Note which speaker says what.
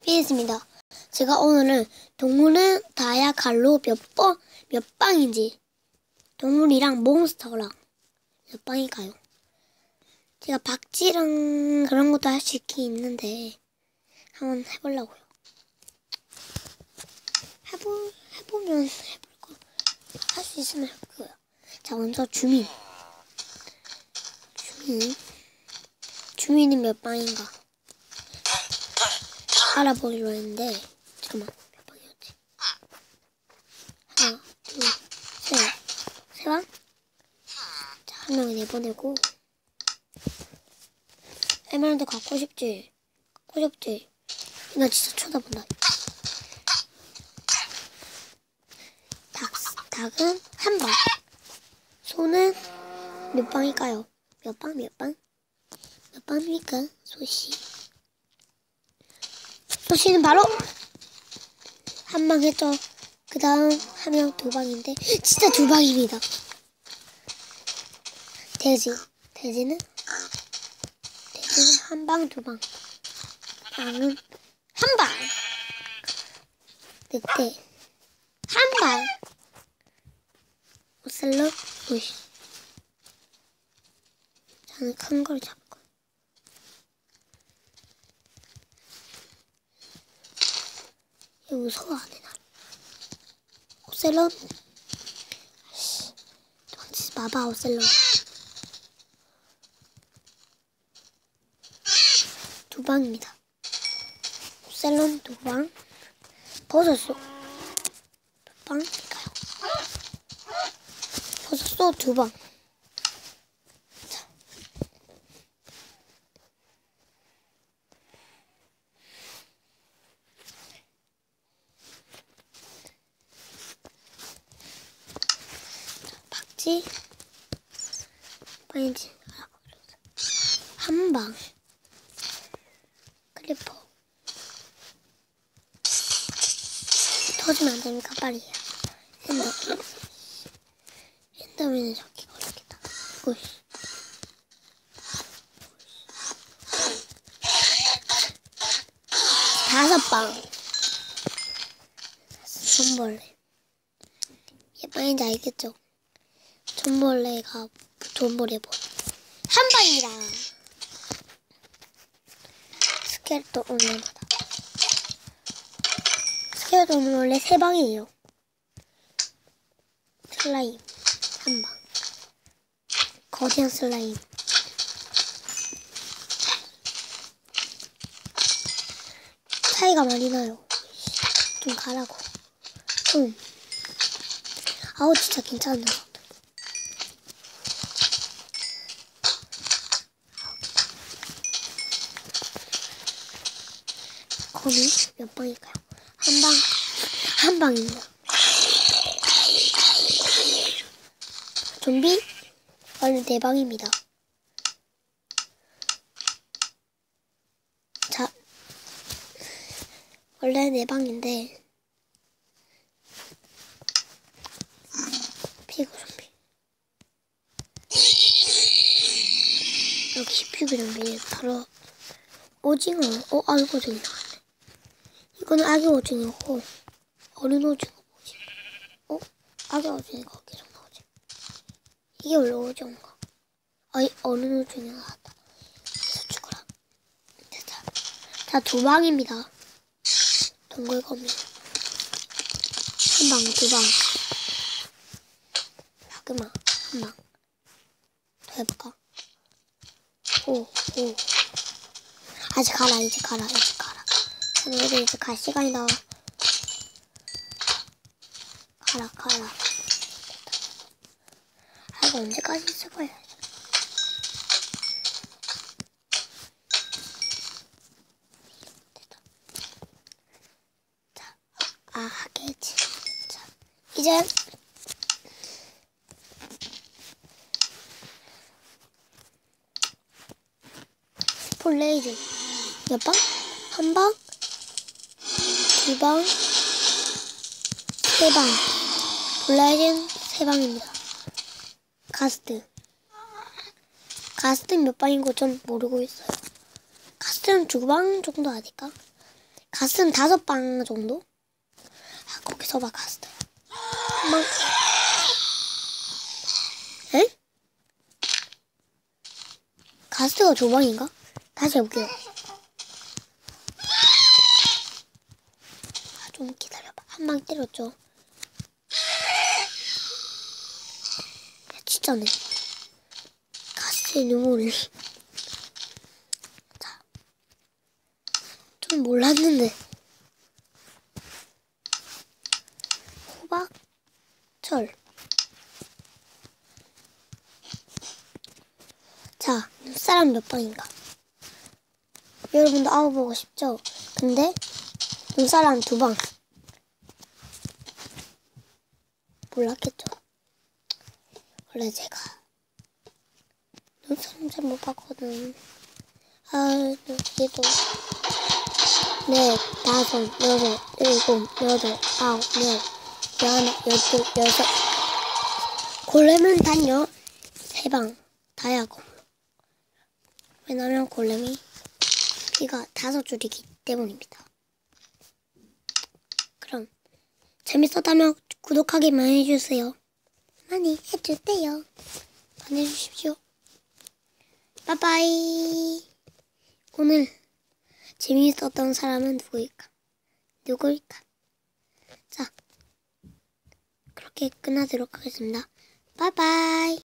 Speaker 1: 피했습니다. 제가 오늘은 동물은 다야 갈로 몇 번, 몇 방인지 동물이랑 몬스터랑 몇 방일까요? 제가 박쥐랑 그런 것도 할 수 있긴 있는데 한번 해보려고요. 해보, 해보면 해볼 거. 할 수 있으면 해볼 거예요. 자, 먼저 주민. 주민. 주민은 몇 방인가? 알아보기로 했는데, 잠깐만, 몇 방이었지? 하나, 둘, 셋. 세 방? 자, 한 명이 내보내고. 에메랄드 갖고 싶지? 갖고 싶지? 나 진짜 쳐다본다. 닭, 닭은 한 방. 소는 몇 방일까요? 몇 방, 몇 방? 몇 방입니까? 소시. 소시는 바로 한 방 했죠. 그 다음 한 명 두 방인데, 진짜 두 방입니다. 돼지. 돼지는? 돼지는 한 방, 두 방. 양은 한 방. 늑대. 한 방. 오셀로 오이. 저는 큰 걸 잡고. 얘 무서워하네 나. 오셀로. 아씨, 도망치지 마봐 오셀로. 두 방입니다. 오셀론 두 방. 버섯소 몇 방일까요? 버섯소 두 방. 자. 박쥐 방인지 알아보기로 했어요. 한 방. 클리퍼. 터지면 안 되니까 빨리 해요. 엔더. 엔더맨은 잡기가 어렵겠다. 오이씨. 다섯 방. 손벌레. 얘 빵인지 알겠죠? 손벌레가 손벌레 뭐. 한 방입니다. 스켈레톤 올라가다. 스켈레톤은 원래 세 방이에요. 슬라임 한 방. 거대한 슬라임. 차이가 많이 나요. 좀 가라고. 좀. 아우 진짜 괜찮은 데. 거미 몇 방일까요? 한 방, 한 방입니다. 좀비 원래 네 방입니다. 자, 원래 네 방인데 피구 좀비 역시 피구 좀비 바로 오징어. 어, 아기 오징어 나왔네. 이거는 아기 오징어고 어린 오징어 뭐지? 어? 아기 오징어가 계속 나오지. 이게 원래 오징어인가? 아이 어린 오징어 나왔다. 그래서 죽어라. 됐다. 자, 두 방입니다. 동글거미. 한 방, 두 방. 마그마, 한 방. 더 해볼까? 오, 오. 아직 가라, 이제 가라, 이제 가라. 오늘 이제 갈 시간이다. 가라, 가라. 아, 이거 언제까지 있을 거야? 자, 아, 하겠지. 자, 이제 폴레이즈 몇 방? 한 방? 두 방? 세 방. 블라이즌 세 방입니다. 가스트. 가스트 몇 방인 거 전 모르고 있어요. 가스트는 두방 정도 아닐까? 가스는 다섯 방 정도? 아, 거기서 봐, 가스. 한 방. 에? 가스가 두 방인가? 다시 해볼게요. 좀 기다려봐. 한 방 때렸죠. 야, 진짜네. 가스의 눈물이. 자. 좀 몰랐는데. 호박, 철. 자, 눈사람 몇 방인가? 여러분도 알아보고 싶죠? 근데 눈사람 두 방. 몰랐겠죠? 원래 제가 눈사람 잘못 봤거든. 아, 여기도 네, 다섯, 여섯, 일곱, 여덟, 아홉, 열, 열하나, 열둘, 여섯. 골렘은 단요 세방 다야 고 왜냐면 골렘이 피가 다섯 줄이기 때문입니다. 그럼 재밌었다면 구독하기만 해주세요. 많이 해주세요. 많이 해주십시오. 빠빠이. 오늘 재미있었던 사람은 누구일까? 누구일까? 자, 그렇게 끝나도록 하겠습니다. 빠이빠이.